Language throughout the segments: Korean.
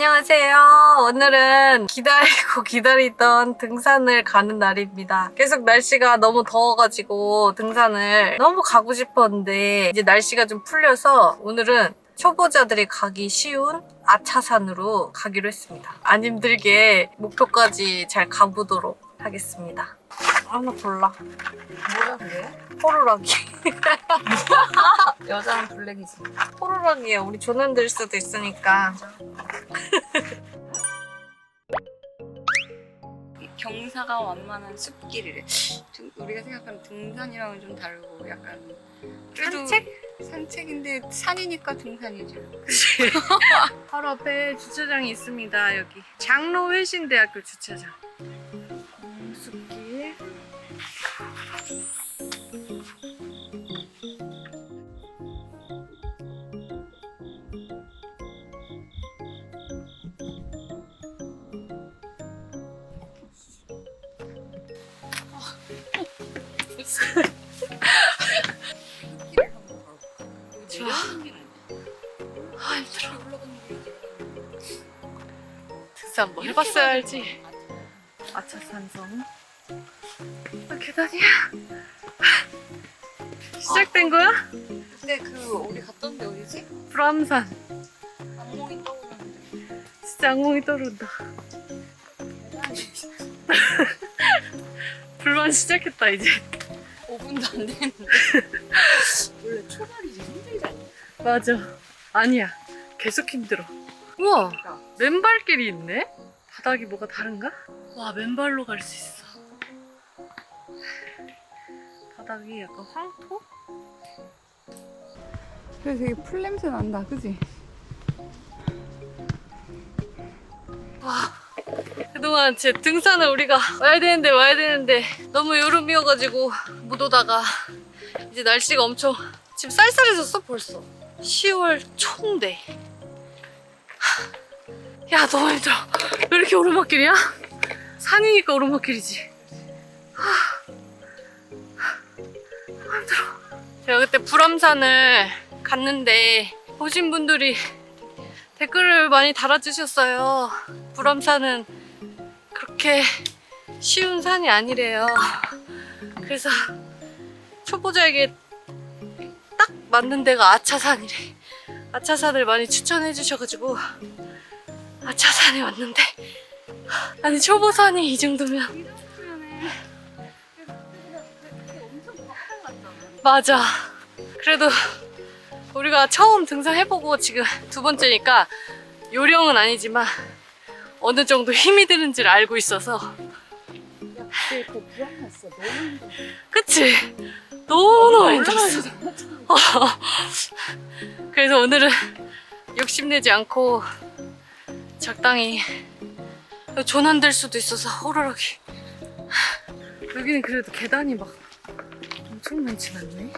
안녕하세요. 오늘은 기다리고 기다리던 등산을 가는 날입니다. 계속 날씨가 너무 더워가지고 등산을 너무 가고 싶었는데 이제 날씨가 좀 풀려서 오늘은 초보자들이 가기 쉬운 아차산으로 가기로 했습니다. 안 힘들게 목표까지 잘 가보도록 하겠습니다. 하나 골라. 뭐가 그래? 호루라기. 여자는 블랙이지. 호루라기야. 우리 조난될 수도 있으니까. 경사가 완만한 숲길이래. 등- 우리가 생각하는 등산이랑은 좀 다르고 약간 그래도 산책? 산책인데 산이니까 등산이죠. 바로 앞에 주차장이 있습니다. 여기 장로 회신대학교 주차장. 한번 아니야? 아 힘들어. 등산 뭐 해봤어야 알지. 아차 산성. 아, 계단이야. 시작된 거야? 그때 그 우리 갔던 데 어디지? 불암산. 악몽이 떠오르는데. 진짜 악몽이 떠오른다. 불만 시작했다 이제. 5분도 안 됐는데. 원래 초반이지 힘들지 않냐? 맞아. 아니야. 계속 힘들어. 우와. 그러니까 맨발길이 있네? 바닥이 뭐가 다른가? 와 맨발로 갈 수 있어 바닥이 약간 황토? 그래 되게 풀 냄새 난다, 그지? 와 그동안 제 등산을 우리가 와야 되는데 와야 되는데 너무 여름이어가지고 못 오다가 이제 날씨가 엄청 지금 쌀쌀해졌어 벌써. 10월 초인데 하, 야 너무 힘들어. 왜 이렇게 오르막길이야? 산이니까 오르막길이지. 하, 너무 힘들어. 제가 그때 불암산을 갔는데 보신 분들이 댓글을 많이 달아주셨어요. 불암산은 그렇게 쉬운 산이 아니래요. 그래서 초보자에게 딱 맞는 데가 아차산이래. 아차산을 많이 추천해 주셔가지고 아차산에 왔는데 아니 초보산이 이 정도면 맞아. 그래도 우리가 처음 등산해보고 지금 두 번째니까 요령은 아니지만 어느 정도 힘이 드는지를 알고 있어서 그때 그. 너무 힘들어. 그치? 너무 힘들었어 그래서 오늘은 욕심내지 않고 적당히 조난될 수도 있어서 호루라기 여기는 그래도 계단이 막 엄청 많진 않네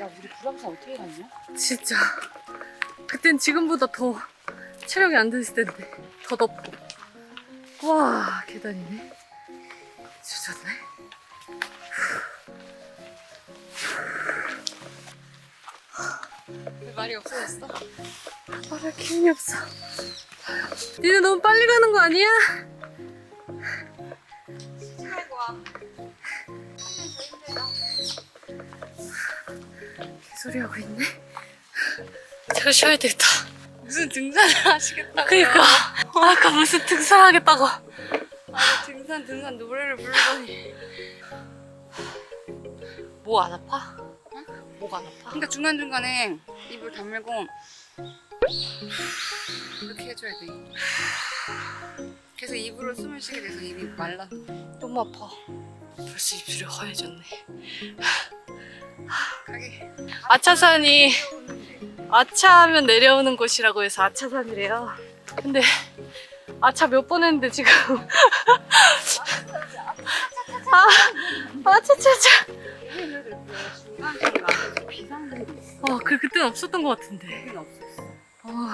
야, 우리 불암산 어떻게 갔냐? 진짜 그땐 지금보다 더 체력이 안 됐을 텐데 더 덥고 와 계단이네 주졌네 왜 말이 없어졌어? 말할 힘이 없어 니네 너무 빨리 가는 거 아니야? 아이고 와. 개소리 하고 있네 제가 쉬어야 되겠다 무슨 등산을 하시겠다고? 그니까 아까 무슨 등산하겠다고 아, 등산 등산 노래를 부르더니. 목 안 아파? 목 안 아파? 그러니까 중간 중간에 입을 다물고 이렇게 해줘야 돼. 계속 입으로 숨을 쉬게 돼서 입이 말라. 너무 아파 벌써 입술이 허해졌네 가게. 아차산이 아차하면 내려오는 곳이라고 해서 아차산이래요. 근데 아차 몇 번 했는데 지금 아 비상등도 있어. 어그 그때는 없었던 것 같은데. 어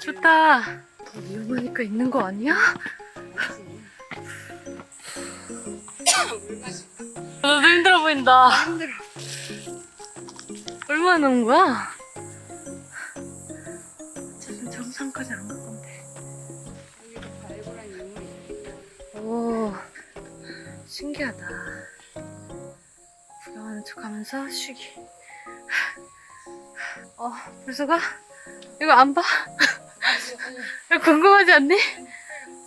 좋다 더 위험하니까 있는 거 아니야? 너도 힘들어 보인다. 얼마나 남은 거야? 하면서 쉬기. 어, 벌써 가? 이거 안 봐? 궁금하지 않니?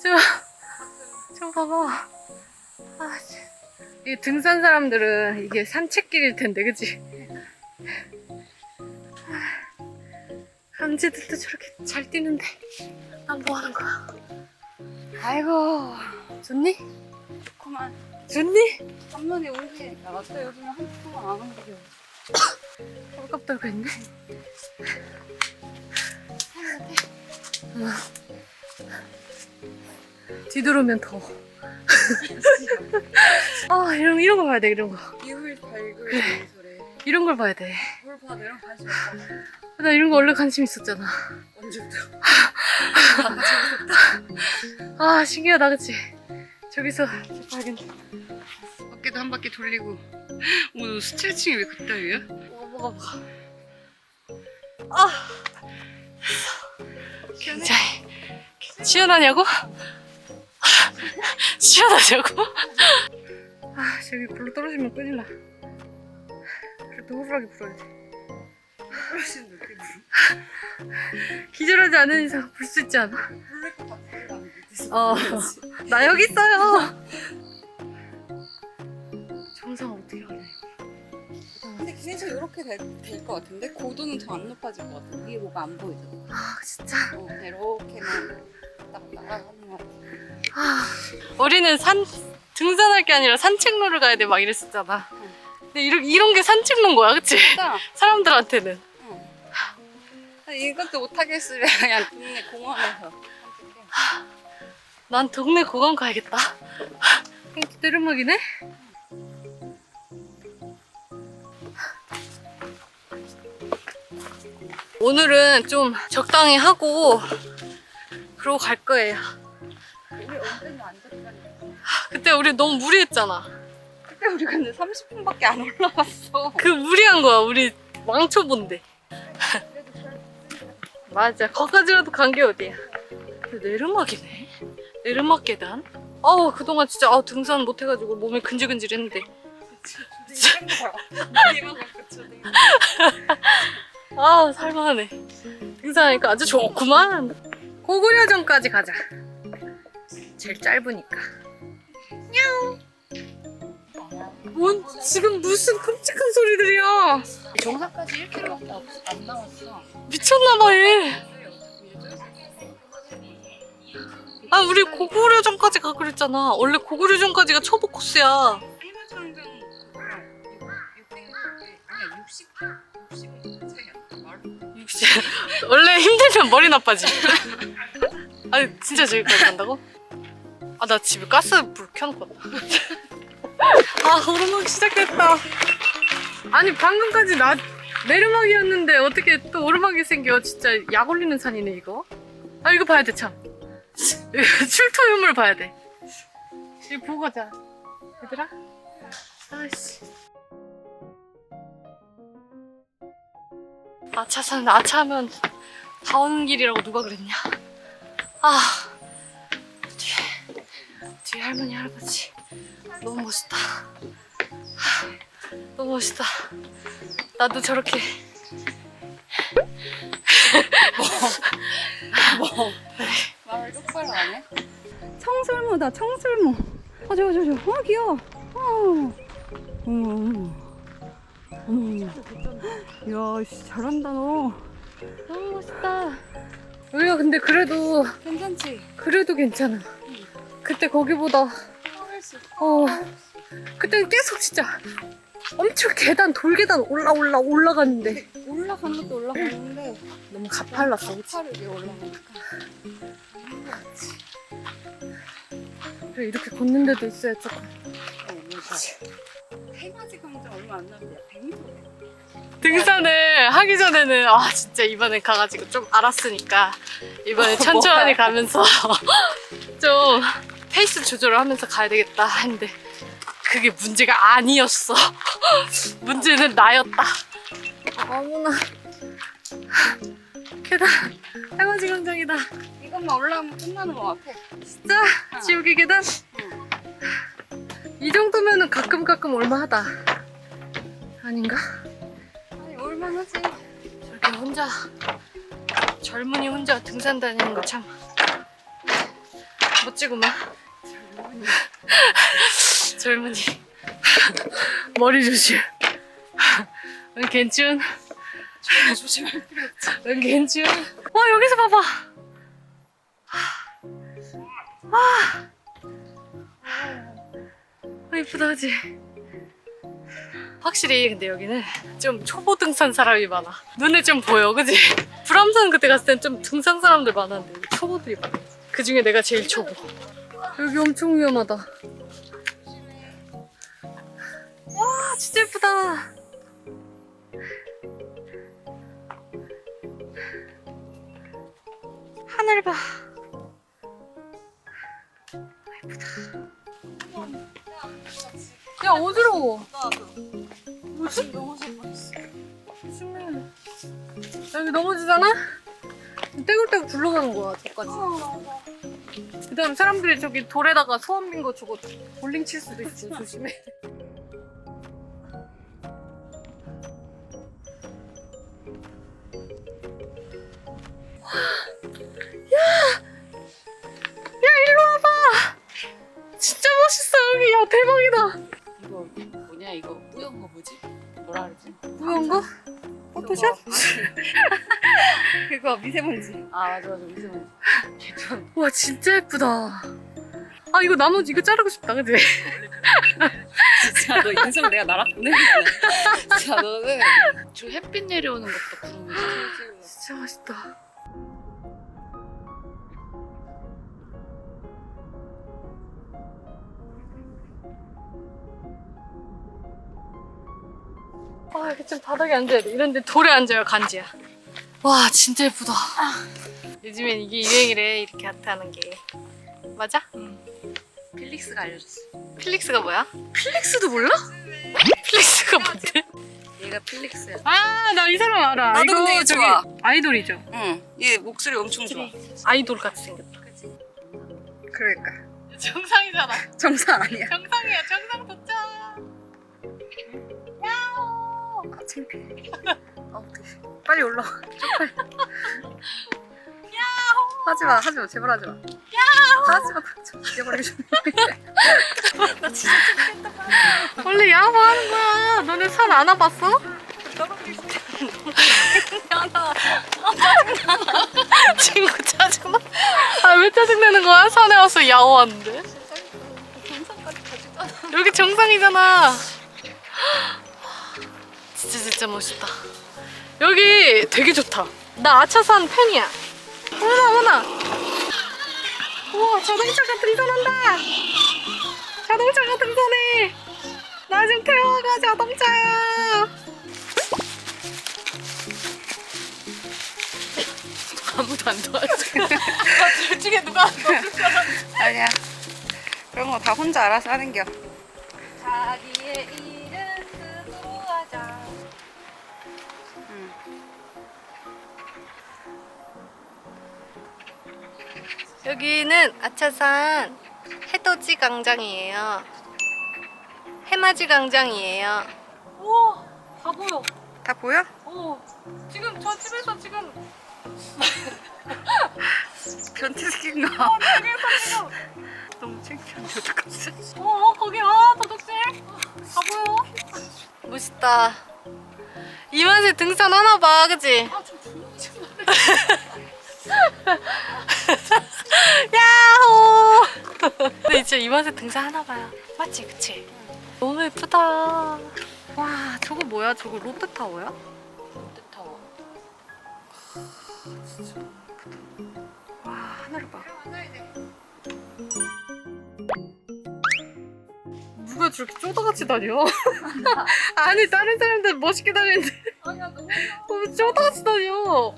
좀, 좀 봐봐. 아, 씨. 이 등산 사람들은 이게 산책길일 텐데, 그치? 강제들도 저렇게 잘 뛰는데, 난 뭐 하는 거야? 아이고 좋니? 그만 좋니? 한 번에 오시니까 맞다 요즘에 한 통만 안 움직여 꼴값 떨고 있네. 뒤돌으면 더. 아 이런 이런 거 봐야 돼 이런 거. 이불 발굴 소리 이런 걸 봐야 돼. 뭘 봐도 이런 관심 없어 나 이런 거 원래 관심 있었잖아. 언제부터 아 신기하다 그치? 저기서 발견. 어깨도 한 바퀴 돌리고 오늘 스트레칭이 왜 그따위야? 뭐가 뭐가. 아 굉장히 시원하냐고? 시원하냐고? 아 저기 굴러 떨어지면 큰일 나. 그래도 호루라기 불어야 돼. 기절하지 않은 이상 불 수 있지 않아? 어. 나 여기 있어요. 정상 어떻게 하냐? 근데 계속 이렇게 될 것 같은데 고도는 더 안 높아질 것 같아 위에 뭐가 안 보이잖아 아 진짜. 어, 이렇게만 딱 날아가는 것 같아 아, 우리는 산 등산할 게 아니라 산책로를 가야 돼 막 이랬었잖아. 근데 이런 이런 게 산책로인 거야, 그치? 진짜 사람들한테는. 응. 이것도 못하겠으면 그냥 동네 공원에서 산책해. 난 동네 공원 가야겠다. 이거 내리막이네? 오늘은 좀 적당히 하고 그러고 갈 거예요. 우리 언제는 안 됐다니 그때 우리 너무 무리했잖아. 그때 우리 근데 30분밖에 안 올라갔어 그 무리한 거야. 우리 왕초보인데. 맞아. 거기까지라도 간 게 어디야. 근데 내르막이네. 내르막 계단. 아우 그동안 진짜 아우 등산 못 해가지고 몸이 근질근질했는데. 아 살만하네. 등산하니까 아주 좋구만. 고구려점까지 가자. 제일 짧으니까. 뭔 지금 무슨 끔찍한 소리들이야. 정상까지 1km밖에 없, 안 남았어 미쳤나봐 얘. 아 우리 고구려점까지 가기로 했잖아. 원래 고구려점까지가 초보 코스야. 일반정상 60, 60 차이 안 나. 말로. 60. 원래 힘들면 머리 나빠지. 아니 진짜 저기까지 간다고? 아 나 집에 가스불 켜놓고 왔다. 아 오르막 시작했다. 아니 방금까지 나 내리막이었는데 어떻게 또 오르막이 생겨? 진짜 약 올리는 산이네 이거. 아 이거 봐야 돼 참. 출토 유물 봐야 돼. 이거 보고 가자. 얘들아. 아씨. 아차산 아차하면 다 오는 길이라고 누가 그랬냐? 아 뒤에 뒤에 할머니 할아버지 너무 멋있다. 아, 너무 멋있다. 나도 저렇게 말을 똑바로 안 해? 청설모다 청설모 어 저거 저거 저거. 어 귀여워. 어. 어머 어머 어머 어머 야씨 잘한다 너. 너무 멋있다. 여기가 근데 그래도 괜찮지? 그래도 괜찮아. 그때 거기보다 수어 그때는 계속 진짜 엄청 계단 돌계단 올라 올라 올라갔는데 올라가는 것도 올라가는데 너무 가팔랐어. 그치? 가파르게 올라가니까 그래 이렇게 걷는데도 있어야 조금. 어 해맞이 강정 얼마 안 남는데 100m 등산을 하기 전에는 아 진짜 이번에 가가지고 좀 알았으니까 이번에 천천히 가면서 좀 페이스 조절을 하면서 가야 되겠다 했는데 그게 문제가 아니었어 문제는 나였다 어머나 계단 해맞이 광장이다 이것만 올라가면 끝나는 것 같아 진짜 지옥의 계단 이이 정도면은 가끔 가끔 올만하다. 아닌가? 아니 얼마나지? 저렇게 혼자 젊은이 혼자 등산 다니는 거 참 멋지구만. 젊은이 머리 조심. 응 괜춘. 조심할 필요 없지. 응 괜춘. 와 여기서 봐봐. 와. 아 이쁘다 그지? 확실히 근데 여기는 좀 초보 등산 사람이 많아. 눈에 좀 보여, 그지? 불암산 그때 갔을 땐 좀 등산 사람들 많았는데 초보들이 많아. 그 중에 내가 제일 초보. 여기 엄청 위험하다. 와, 진짜 예쁘다. 하늘 봐. 예쁘다. 야, 어지러워. 뭐지? 넘어질 뻔했어. 조심해. 여기 넘어지잖아? 떼굴떼굴 굴러가는 거야, 저까지. 그 다음 사람들이 저기 돌에다가 소원 빈거 저거 볼링 칠 수도 있어, 조심해. 포토샵? 그거 미세먼지. 아 맞아 맞아 미세먼지. 개천. 와 진짜 예쁘다. 아 이거 나무 이거 자르고 싶다 그지? 진짜 너 인생 내가 나락 보내겠네. 진짜 너는 저 햇빛 내려오는 것도 구름이. 진짜 멋있다. 아 이렇게 좀 바닥에 앉아야 돼. 이런데 돌에 앉아야 간지야. 와 진짜 예쁘다. 요즘엔 이게 유행이래 이렇게 하트 하는 게. 맞아? 필릭스가 알려줬어. 필릭스가 뭐야? 필릭스도 몰라? 필릭스가 뭔데? 얘가 필릭스야. 아 나 이 사람 알아. 나도 근데 얘 저기 좋아. 아이돌이죠. 응. 얘 목소리 엄청 좋아. 아이돌 같이 생겼다. 그치? 그러니까 정상이잖아. 정상 아니야. 정상이야. 정상 도착. 창피해. 아 어떡해. 빨리 올라와. 쪽팔. 하지 마, 하지 마, 제발 하지 마. 하지 마, 좀 죽여버리고 싶네. 원래 야호 하는 거야. 너네 산 안 와봤어? 친구 짜증나? 아 왜 짜증내는 거야? 산에 와서 야호 하는데. 정상까지 가지도 않아. 여기 정상이잖아. 진짜 진짜 멋있다. 여기 되게 좋다. 나 아차산 팬이야. 어머나 어머나. 우와 자동차가 등산한다. 자동차가 등산해. 나좀 태워가 자동차야. 아무도 안 도와줘. 아, 둘 중에 누가 안 도와줄 사람? 아니야. 그런 거 다 혼자 알아서 하는 겨. 자기의 일 여기는 아차산 해돋이 광장이에요. 해맞이 광장이에요. 우와, 다 보여. 다 보여? 오, 지금 저 집에서 지금 변태? 여기서 지금 너무 창피한데 어떡하지? 어, 어 거기 아 도둑질 다 보여. 멋있다. 이 맛에 등산 하나 봐, 그지? 아좀 조용히 좀 말해. 야호! 근데 진짜 이 맛에 등산 하나 봐요. 맞지, 그치? 너무 예쁘다. 와, 저거 뭐야? 저거 롯데타워야? 롯데타워. 와, 하늘을 봐. 누가 저렇게 쪼다같이 다녀? 아니, 다른 사람들 멋있게 다니는데 아니야 너무 왜 쪼다같이 다녀?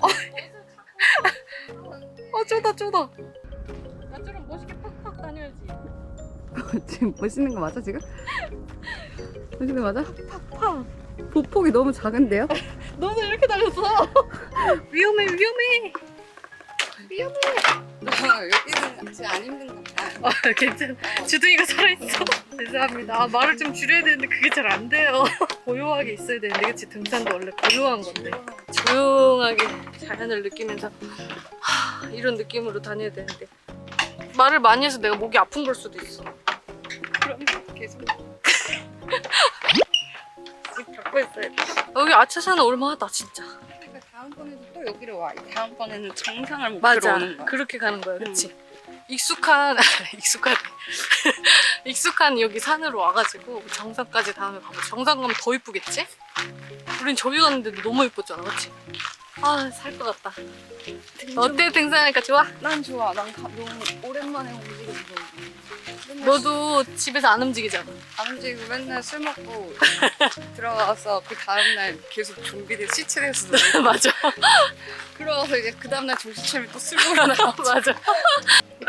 어, 쪼다, 쪼다. 지금 멋있는 거 맞아, 지금? 멋있는 거 맞아? 팍. 보폭이 너무 작은데요? 너는 이렇게 다녔어. 위험해, 위험해. 미안해. 너 여기는 아직 안 힘든가 봐. 아 괜찮아 주둥이가 살아있어 죄송합니다 아, 말을 좀 줄여야 되는데 그게 잘 안 돼요 고요하게 있어야 되는데 그치 등산도 원래 고요한 건데 조용하게 자연을 느끼면서 하, 이런 느낌으로 다녀야 되는데 말을 많이 해서 내가 목이 아픈 걸 수도 있어. 여기 아차산은 올만하다 진짜 그러니까 다음번에도 또 여기로 와. 다음번에는 정상을 목표로 맞아 오는 거야. 그렇게 가는 거야 그치 익숙한 익숙한 익숙한 여기 산으로 와가지고 정상까지 다음에 가보자 정상 가면 더 이쁘겠지? 우린 저기 갔는데도 너무 이뻤잖아 그치? 아살 것 같다 어때 등산하니까 좋아? 난 좋아. 난 가, 너무 오랜만에 움직여서 맨날 너도 집에서 안 움직이잖아? 안 움직이고 맨날 술 먹고 들어가서 그 다음날 계속 좀비들 시체돼서 맞아 그러고서 이제 그 다음날 정신 차리면 또술 먹으러 나와. 맞아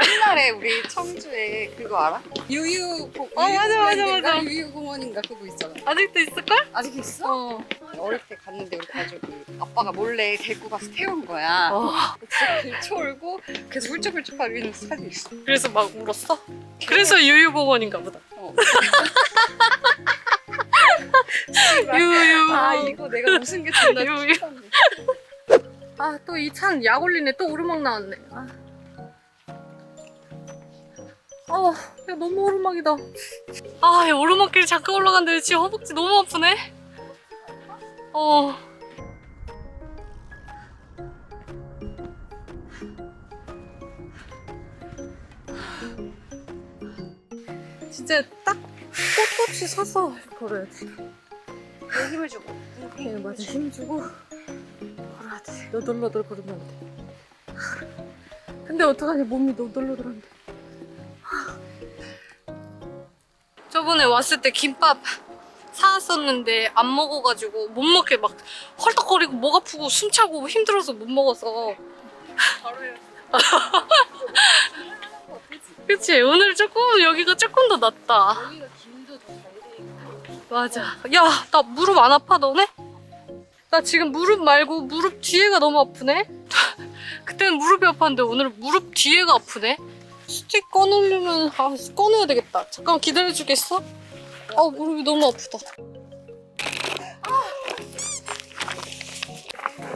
옛날에 우리 청주에 그거 알아? 유유 고, 어, 맞아, 맞아? 맞아. 유유 공원인가 그거 있잖아. 아직도 있을걸? 아직 있어? 어, 어릴 때 갔는데 우리 가족이 아빠가 몰래 데리고 가서 태운 거야. 어. 진짜 길쳐올고 계속 훌쩍훌쩍 거리는 사진 있어. 그래서 막 울었어? 그래서 유유공원인가 보다 어. 유유 아 이거 내가 무슨 게 존나 유유. 축하네. 아 또 이 찬 약 올리네 또 오르막 나왔네 아. 어, 야 너무 오르막이다 아, 야 오르막길 잠깐 올라갔는데 지금 허벅지 너무 아프네 어 진짜 딱 꼿꼿이 서서 걸어야 돼내 힘을 주고. 네, 맞아. 힘 주고. 너덜너덜 걸으면 안 돼. 근데 어떡하냐, 몸이 너덜너덜한데. 저번에 왔을 때 김밥 사왔었는데 안 먹어가지고 못 먹게 막 헐떡거리고 목 아프고 숨 차고 힘들어서 못 먹어서. 그치 오늘 조금 여기가 조금 더 낫다. 맞아. 야, 나 무릎 안 아파, 너네? 나 지금 무릎 말고 무릎 뒤에가 너무 아프네? 그때는 무릎이 아팠는데 오늘 무릎 뒤에가 아프네? 스틱 꺼내려면, 아, 꺼내야 되겠다. 잠깐 기다려주겠어? 아, 무릎이 너무 아프다.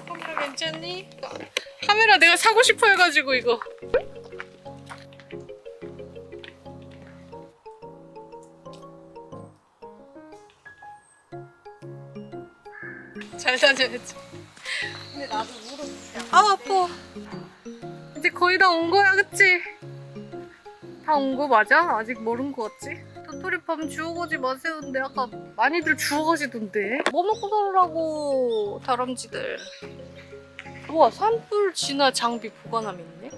카메라 괜찮니? 카메라 내가 사고 싶어 해가지고, 이거. 잘 다녀야지. 근데 나도 무릎 아 아파. 이제 거의 다 온 거야, 그치? 다 온 거 맞아? 아직 모른 거 같지? 도토리 밤 주워가지 마세요. 근데 아까 많이들 주워가시던데. 뭐 먹고 살라고 다람쥐들. 우와 산불 진화 장비 보관함이 있네.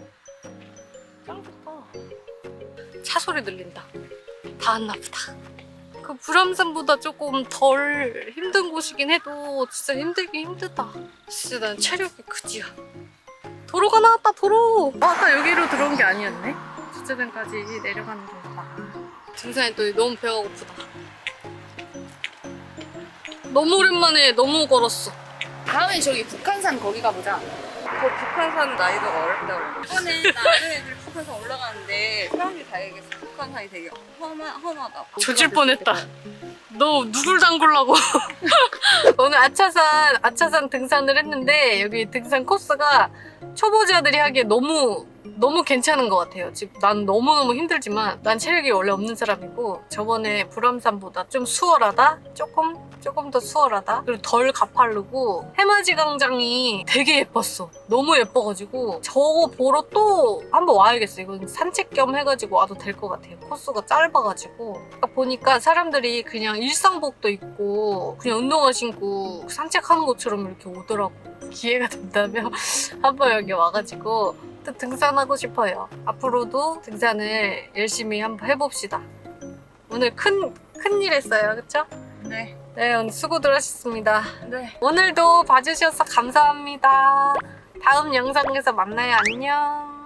짱 좋다. 차 소리 들린다. 다 왔나 보다. 그 불암산보다 조금 덜 힘든 곳이긴 해도 진짜 힘들긴 힘들다. 진짜 난 체력이 그지야. 도로가 나왔다 도로. 어, 아까 여기로 들어온 게 아니었네. 주차장까지 내려가는 건가 봐. 등산이 또 너무 배가 고프다. 너무 오랜만에 너무 걸었어. 다음에 저기 북한산 거기 가보자. 그 북한산 나이도 어렵다 그래. 이번에 애들 북한산 올라가는데 사람들이 다 얘기했어. 북한산이 되게 험하, 험하다. 조질 뻔했다. 너 누굴 담글라고? 오늘 아차산 아차산 등산을 했는데 여기 등산 코스가 초보자들이 하기에 너무 너무 괜찮은 것 같아요. 지금 난 너무 너무 힘들지만 난 체력이 원래 없는 사람이고 저번에 불암산보다 좀 수월하다, 조금 조금 더 수월하다, 그리고 덜 가파르고 해맞이 강장이 되게 예뻤어. 너무 예뻐가지고 저거 보러 또 한번 와야겠어. 이건 산책 겸 해가지고 와도 될 것 같아요. 코스가 짧아가지고 아까 보니까 사람들이 그냥 일상복도 입고 그냥 운동화 신고 산책하는 것처럼 이렇게 오더라고. 기회가 된다면 한번 여기 와가지고 또 등산하고 싶어요. 앞으로도 등산을 열심히 한번 해봅시다. 오늘 큰, 큰 일 했어요. 그쵸? 네. 네, 오늘 수고들 하셨습니다. 네. 오늘도 봐주셔서 감사합니다. 다음 영상에서 만나요. 안녕.